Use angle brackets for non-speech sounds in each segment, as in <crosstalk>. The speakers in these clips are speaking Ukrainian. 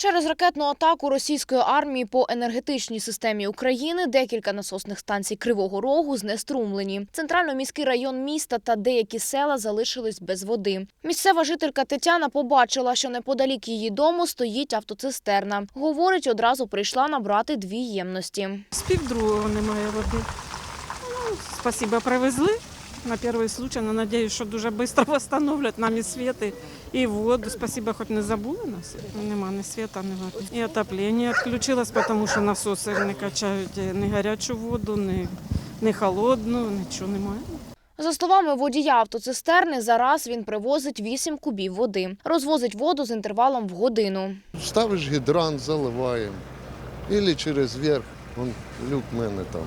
Через ракетну атаку російської армії по енергетичній системі України декілька насосних станцій Кривого Рогу знеструмлені. Центрально-міський район міста та деякі села залишились без води. Місцева жителька Тетяна побачила, що неподалік її дому стоїть автоцистерна. Говорить, одразу прийшла набрати дві ємності. З півдругого немає води. Ну, спасибо, привезли на перший случай. Ну, надіюсь, що дуже швидко <laughs> встановлять нам і світ, і, воду. Спасибо, хоч не забули нас. Нема ні світа, ні води. І отоплення відключилось, тому що насоси не качають ні гарячу воду, ні, ні холодну, нічого немає. За словами водія автоцистерни, зараз він привозить 8 кубів води. Розвозить воду з інтервалом в годину. Ставиш гідрант, заливаємо. Ілі через верх, люк в мене там.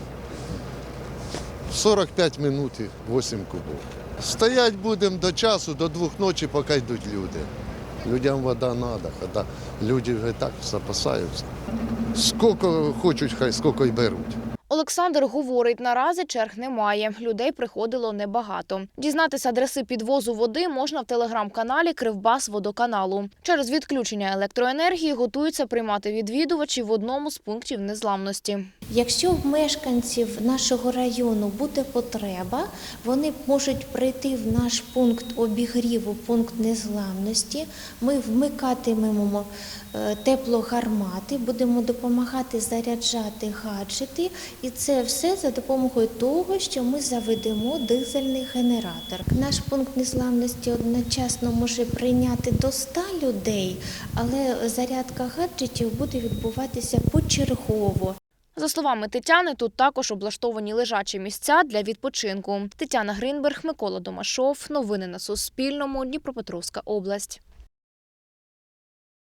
45 минут і 8 кубів. Стоять будемо до часу, до двох ночі, поки йдуть люди. Людям вода треба, хоча люди вже так запасаються. Скільки хочуть, хай скільки й беруть. Олександр говорить, наразі черг немає. Людей приходило небагато. Дізнатися адреси підвозу води можна в телеграм-каналі Кривбас водоканалу. Через відключення електроенергії готуються приймати відвідувачів в одному з пунктів незламності. Якщо в мешканців нашого району буде потреба, вони можуть прийти в наш пункт обігріву, пункт незламності. Ми вмикатимемо е, теплогармати, будемо допомагати заряджати гаджети, і це все за допомогою того, що ми заведемо дизельний генератор. Наш пункт незламності одночасно може прийняти до 100 людей, але зарядка гаджетів буде відбуватися почергово. За словами Тетяни, тут також облаштовані лежачі місця для відпочинку. Тетяна Гринберг, Микола Домашов. Новини на Суспільному. Дніпропетровська область.